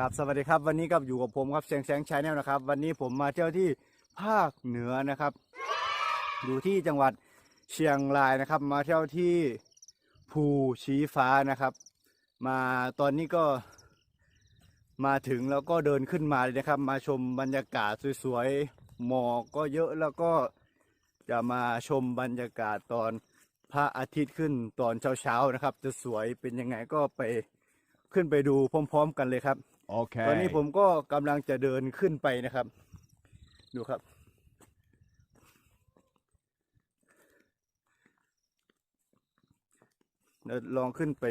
ครับสวัสดีครับวันนี้กับอยู่กับผมครับแสงแสงชาแนลนะครับ วันนี้ผมมาเที่ยวที่ภาคเหนือนะครับ อยู่ที่จังหวัดเชียงรายนะครับ มาเที่ยวที่ภูชีฟ้านะครับ มาตอนนี้ก็มาถึงแล้วก็เดินขึ้นมาเลยนะครับ มาชมบรรยากาศสวยๆหมอกก็เยอะแล้วก็จะมาชมบรรยากาศตอนพระอาทิตย์ขึ้นตอนเช้าๆนะครับ จะสวยเป็นยังไงก็ไปขึ้นไปดูพร้อม ๆ กันเลยครับ Okay. ตอนนี้ผมก็กำลังจะเดินขึ้นไปนะครับ ดูครับ เดี๋ยวลองขึ้นไป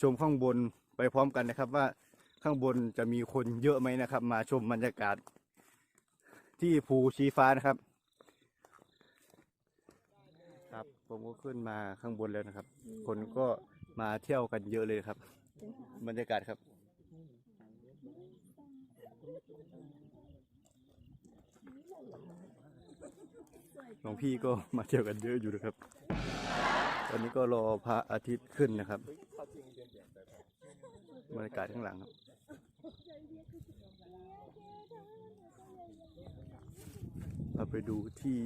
ชมข้างบนไปพร้อมกันนะครับ ว่าข้างบนจะมีคนเยอะไหมนะครับ มาชมบรรยากาศ ที่ภูชีฟ้านะครับ ครับผมก็ขึ้นมาข้างบนแล้วนะครับ คนก็มาเที่ยวกันเยอะเลยครับ บรรยากาศครับ หลวงพี่ก็มาเที่ยวกันเยอะอยู่นะครับ ตอนนี้ก็รอพระอาทิตย์ขึ้นนะครับบรรยากาศข้างหลังครับ เราไปดูที่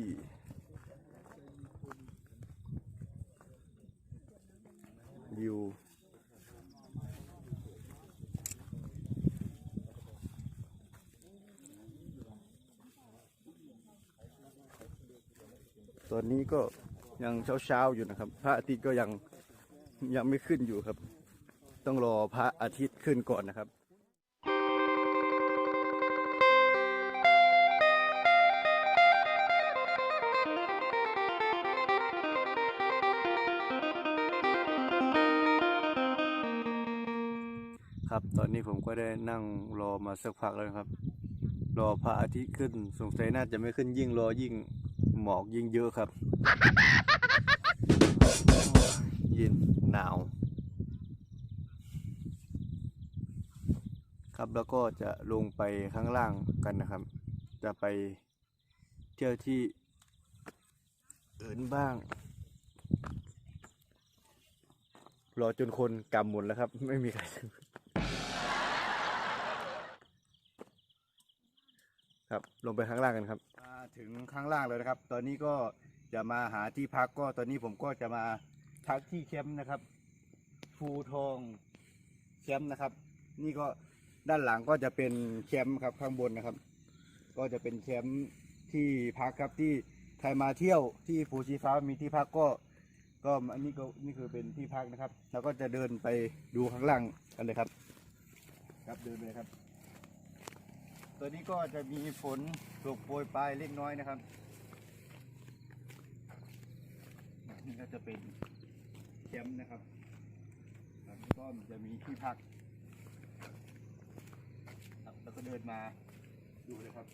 วิว ตอนนี้ก็ยังเช้าๆอยู่นะครับ พระอาทิตย์ก็ยังยังไม่ขึ้นอยู่ครับ ต้องรอพระอาทิตย์ขึ้นก่อนนะครับครับตอนนี้ผมก็ได้นั่งรอมาสักพักแล้วนะครับ รอพระอาทิตย์ขึ้นสงสัยน่าจะไม่ขึ้นยิ่งรอยิ่ง หมอกยิ่งเยอะครับ เย็นหนาว ครับแล้วก็จะลงไปข้างล่างกันนะครับ จะไปเที่ยวที่อื่นบ้าง รอจนคนกำหมดแล้วครับ ไม่มีใคร ครับ ลงไปข้างล่างกันครับมาถึงข้างล่างเลยนะครับ ตอนนี้ก็จะมาหาที่พักก็ตอนนี้ผมก็จะมาพักที่แคมป์นะครับภูทองแคมป์นะครับ นี่ก็ด้านหลังก็จะเป็นแคมป์ครับข้างบนนะครับ ก็จะเป็นแคมป์ที่พักครับที่ใครมาเที่ยวที่ภูชีฟ้ามีที่พักก็ ก็อันนี้ก็นี่คือเป็นที่พักนะครับ แล้วก็จะเดินไปดูข้างล่างกันเลยครับ ครับเดินเลยครับ ตัวนี้ก็จะมีฝนตกโปรยปลายเล็กน้อยนะครับ นี่ก็จะเป็นแคมป์นะครับแล้วก็จะมีที่พักครับแล้วก็เดินมาดูเลยครับ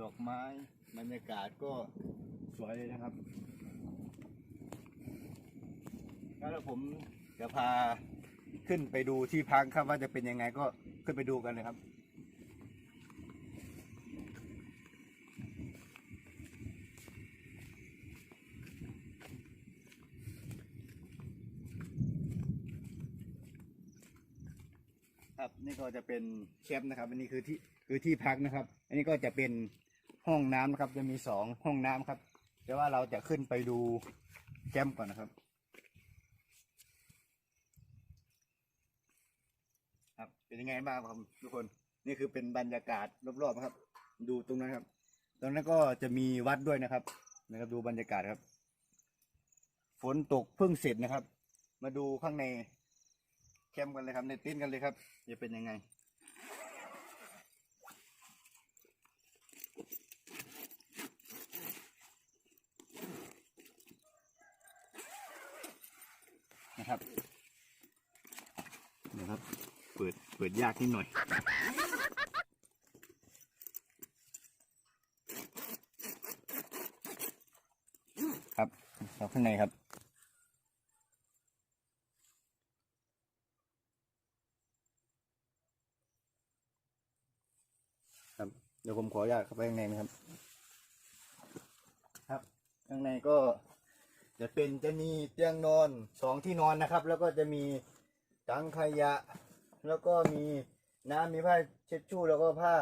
ดอกไม้บรรยากาศก็สวยเลยนะครับแล้วผมจะพา ขึ้นไปดูที่พักครับว่าจะเป็นยังไงก็ขึ้นไปดูกันเลยครับ ครับนี่ก็จะเป็นแคมป์นะครับ อันนี้คือที่คือที่พักนะครับ อันนี้ก็จะเป็นห้องน้ำนะครับ จะมีสองห้องน้ำครับแต่ว่าเราจะขึ้นไปดูแคมป์ก่อนนะครับ ครับ เป็นยังไงบ้างครับทุกคนนี่คือเป็นบรรยากาศรอบๆครับ ดูตรงนั้นครับ ตรงนั้นก็จะมีวัดด้วยนะครับ นะครับดูบรรยากาศครับ ฝนตกเพิ่งเสร็จนะครับ มาดูข้างในแคมป์กันเลยครับในเต็นท์กันเลยครับจะเป็นยังไงนะครับนะครับ เปิดเปิดยากนิดหน่อย ครับเราข้างในครับครับ เดี๋ยวผมขออนุญาตเข้าไปข้างในนะครับ ครับ ข้างในก็จะเป็นจะมีเตียงนอนสองที่นอนนะครับ แล้วก็จะมีถังขยะ แล้วก็มีน้ำมีผ้าเช็ดชู่แล้วก็ผ้า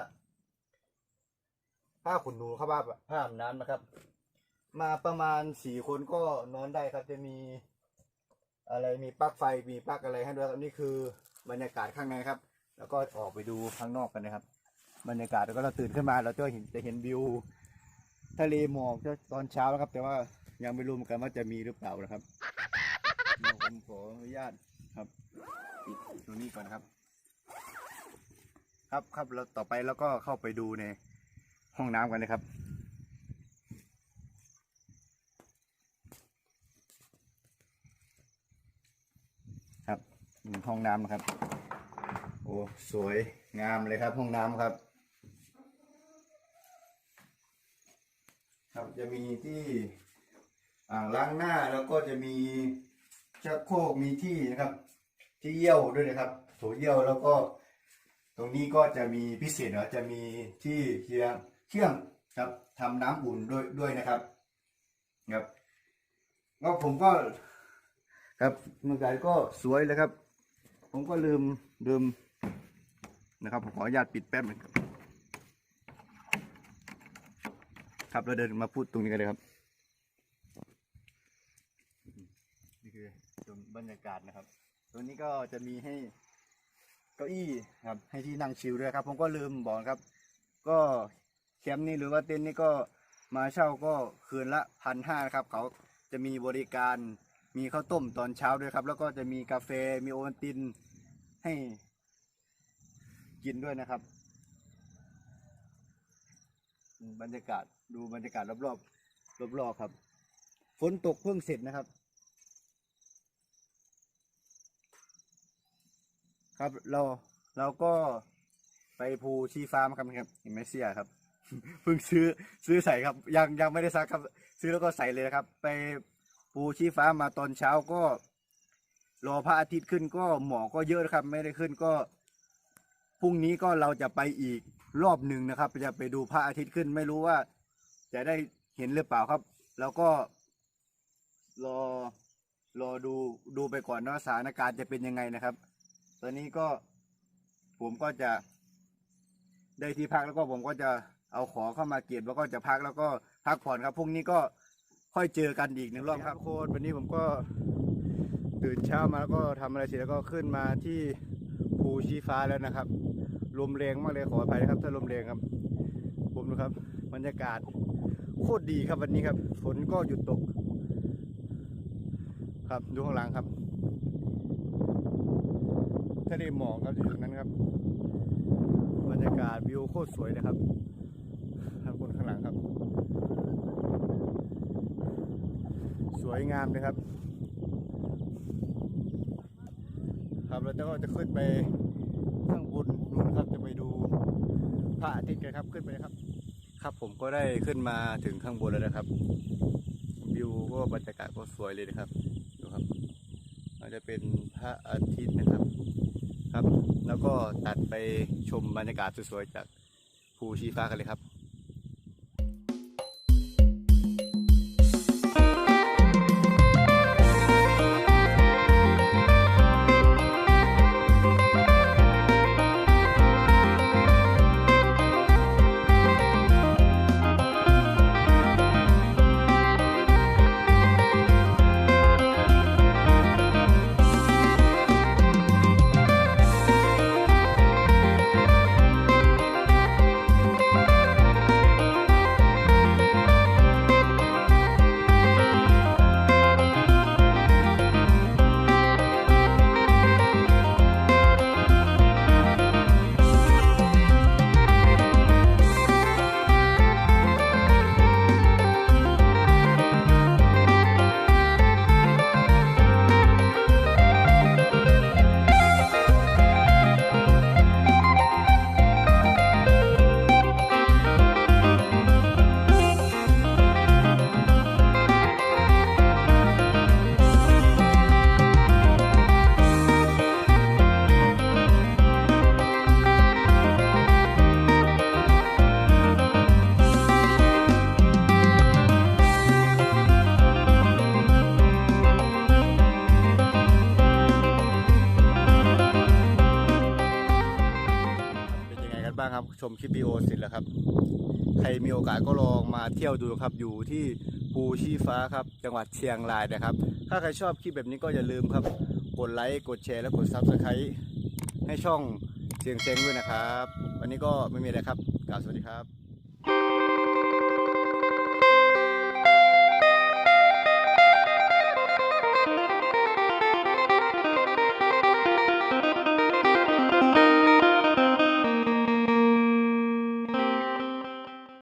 ผ้าขนหนูครับผ้าผ้าอาบน้ำนะครับ มาประมาณสี่คนก็นอนได้ครับจะมี อะไรมีปลั๊กไฟมีปลั๊กอะไรให้ด้วยครับนี่คือบรรยากาศข้างในครับ แล้วก็ออกไปดูข้างนอกกันนะครับ บรรยากาศแล้วก็เราตื่นขึ้นมาเราจะเห็นจะเห็นวิวทะเลหมอกตอนเช้าแล้วครับ แต่ว่ายังไม่รู้เหมือนกันว่าจะมีหรือเปล่านะครับเดี๋ยวผมขออนุญาตครับปิดตรงนี้ก่อนครับ ครับครับแล้วต่อไปแล้วก็เข้าไปดูในห้องน้ำกันนะครับ ครับห้องน้ำนะครับ โอ้สวยงามเลยครับห้องน้ำครับ ครับจะมีที่อ่างล้างหน้าแล้วก็จะมีชักโครกมีที่นะครับ ที่เยี่ยวด้วยนะครับโถเยี่ยวแล้วก็ ตรงนี้ก็จะมีพิเศษเนาะจะมีที่เคียงเครื่องครับทำน้ำอุ่นด้วยด้วยนะครับครับก็ผมก็ ครับเมื่อกี้ก็สวยเลยครับ ผมก็ลืมลืมนะครับผมขออนุญาตปิดแป๊บหนึงครับครับเราเดินมาพูดตรงนี้กันเลยครับนี่คือตรงบรรยากาศนะครับตรงนี้ก็จะมีให้ เก้าอี้ครับ ให้ที่นั่งชิลด้วยครับ ผมก็ลืมบอกนครับ ก็แคมป์นี่หรือว่าเต็นท์นี่ก็มาเช่าก็คืนละพันห้าครับ เขาจะมีบริการมีข้าวต้มตอนเช้าด้วยครับ แล้วก็จะมีกาแฟมีโอวัลตินให้กินด้วยนะครับ บรรยากาศดูบรรยากาศรอบๆรอบๆครับ ฝนตกเพิ่งเสร็จนะครับ ครับเราเราก็ไปภูชีฟ้ามาครับครับเห็นไหมเสียครับ เพิ่งซื้อซื้อใส่ครับ ยังยังไม่ได้ซักครับ ซื้อแล้วก็ใส่เลยครับ ไปภูชีฟ้ามาตอนเช้าก็ รอพระอาทิตย์ขึ้นก็หมอกก็เยอะนะครับ ไม่ได้ขึ้นก็พรุ่งนี้ก็เราจะไปอีกรอบหนึ่งนะครับ จะไปดูพระอาทิตย์ขึ้น ไม่รู้ว่า จะได้เห็นหรือเปล่าครับ แล้วก็ รอรอดูดูไปก่อนว่าสถานการณ์จะเป็นยังไงนะครับ ตอนนี้ก็ผมก็จะ ได้ที่พักแล้วก็ผมก็จะเอาของเข้ามาเก็บแล้วก็จะพักแล้วก็พักผ่อนครับพรุ่งนี้ก็ค่อยเจอกันอีกหนึ่งรอบครับโค้ดวันนี้ผมก็ตื่นเช้ามาแล้วก็ทำอะไรเสร็จแล้วก็ขึ้นมาที่ภูชีฟ้าแล้วนะครับลมแรงมากเลยขออภัยนะครับ ถ้าลมแรงครับ ผมดูครับบรรยากาศโคตรดีครับวันนี้ครับฝนก็หยุดตก ครับดูข้างหลังครับ ทะเลหมอกครับอยู่ตรงนั้นครับ บรรยากาศวิวโคตรสวยเลยครับทางคนข้างหลังครับ สวยงามเลยครับ ครับแล้วก็จะขึ้นไปข้างบนนู่นครับจะไปดูพระอาทิตย์กันครับขึ้นไปครับ ครับผมก็ได้ขึ้นมาถึงข้างบนแล้วนะครับวิวก็บรรยากาศก็สวยเลยนะครับดูครับเราจะเป็นพระอาทิตย์นะครับ ครับ แล้วก็ตัดไปชมบรรยากาศสวยๆจากภูชีฟ้ากันเลยครับ รับชมคลิปวิดีโอเสร็จแล้วครับ ใครมีโอกาสก็ลองมาเที่ยวดูครับอยู่ที่ภูชีฟ้าครับ จังหวัดเชียงรายนะครับ ถ้าใครชอบคลิปแบบนี้ก็อย่าลืมครับ กดไลค์กดแชร์และกดซับสไครต์ให้ช่องเสียงเซงด้วยนะครับ วันนี้ก็ไม่มีอะไรครับกล่าวสวัสดีครับ